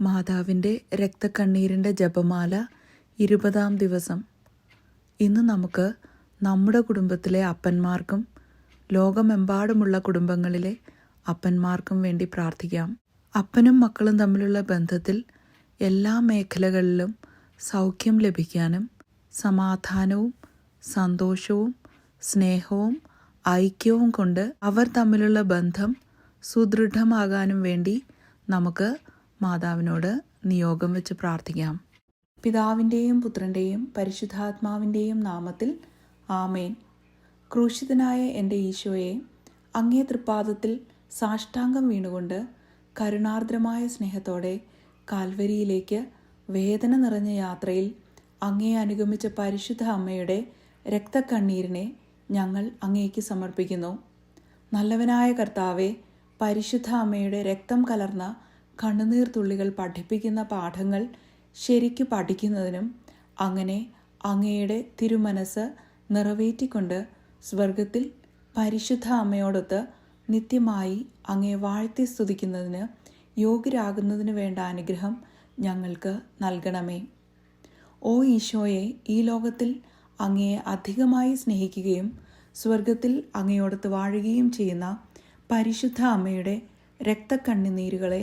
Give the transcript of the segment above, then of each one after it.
മാതാവിന്റെ രക്തക്കണ്ണീരിന്റെ ജപമാല ഇരുപതാം ദിവസം. ഇന്ന് നമുക്ക് നമ്മുടെ കുടുംബത്തിലെ അപ്പന്മാർക്കും ലോകമെമ്പാടുമുള്ള കുടുംബങ്ങളിലെ അപ്പന്മാർക്കും വേണ്ടി പ്രാർത്ഥിക്കാം. അപ്പനും മക്കളും തമ്മിലുള്ള ബന്ധത്തിൽ എല്ലാ മേഖലകളിലും സൗഖ്യം ലഭിക്കാനും സമാധാനവും സന്തോഷവും സ്നേഹവും ഐക്യവും കൊണ്ട് അവർ തമ്മിലുള്ള ബന്ധം സുദൃഢമാകാനും വേണ്ടി നമുക്ക് മാതാവിനോട് നിയോഗം വെച്ച് പ്രാർത്ഥിക്കാം. പിതാവിന്റെയും പുത്രന്റെയും പരിശുദ്ധാത്മാവിന്റെയും നാമത്തിൽ ആമേൻ. ക്രൂശിതനായ എന്റെ ഈശോയെ അങ്ങേ തൃപ്പാദത്തിൽ സാഷ്ടാംഗം വീണുകൊണ്ട് കരുണാർദ്രമായ സ്നേഹത്തോടെ കാൽവരിയിലേക്ക് വേദന നിറഞ്ഞ യാത്രയിൽ അങ്ങേ അനുഗമിച്ച പരിശുദ്ധ അമ്മയുടെ രക്തക്കണ്ണീരിനെ ഞങ്ങൾ അങ്ങേക്ക് സമർപ്പിക്കുന്നു. നല്ലവനായ കർത്താവെ പരിശുദ്ധ അമ്മയുടെ രക്തം കലർന്ന കണ്ണുനീർ തുള്ളികൾ പഠിപ്പിക്കുന്ന പാഠങ്ങൾ ശരിക്കു പഠിക്കുന്നതിനും അങ്ങനെ അങ്ങയുടെ തിരുമനസ് നിറവേറ്റിക്കൊണ്ട് സ്വർഗത്തിൽ പരിശുദ്ധ അമ്മയോടൊത്ത് നിത്യമായി അങ്ങയെ വാഴ്ത്തി സ്തുതിക്കുന്നതിന് യോഗ്യരാകുന്നതിന് വേണ്ട അനുഗ്രഹം ഞങ്ങൾക്ക് നൽകണമേ. ഓ ഈശോയെ ഈ ലോകത്തിൽ അങ്ങയെ അധികമായി സ്നേഹിക്കുകയും സ്വർഗത്തിൽ അങ്ങയോടത്ത് വാഴുകയും ചെയ്യുന്ന പരിശുദ്ധ അമ്മയുടെ രക്തക്കണ്ണുനീരുകളെ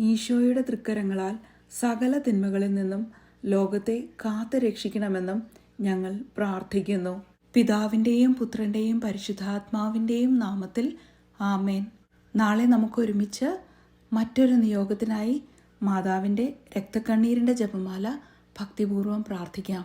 ഈശോയുടെ തൃക്കരങ്ങളാൽ സകല തിന്മകളിൽ നിന്നും ലോകത്തെ കാത്തു രക്ഷിക്കണമെന്നും ഞങ്ങൾ പ്രാർത്ഥിക്കുന്നു. പിതാവിന്റെയും പുത്രന്റെയും പരിശുദ്ധാത്മാവിന്റെയും നാമത്തിൽ ആമേൻ. നാളെ നമുക്കൊരുമിച്ച് മറ്റൊരു നിയോഗത്തിനായി മാതാവിന്റെ രക്തക്കണ്ണീരിന്റെ ജപമാല ഭക്തിപൂർവം പ്രാർത്ഥിക്കാം.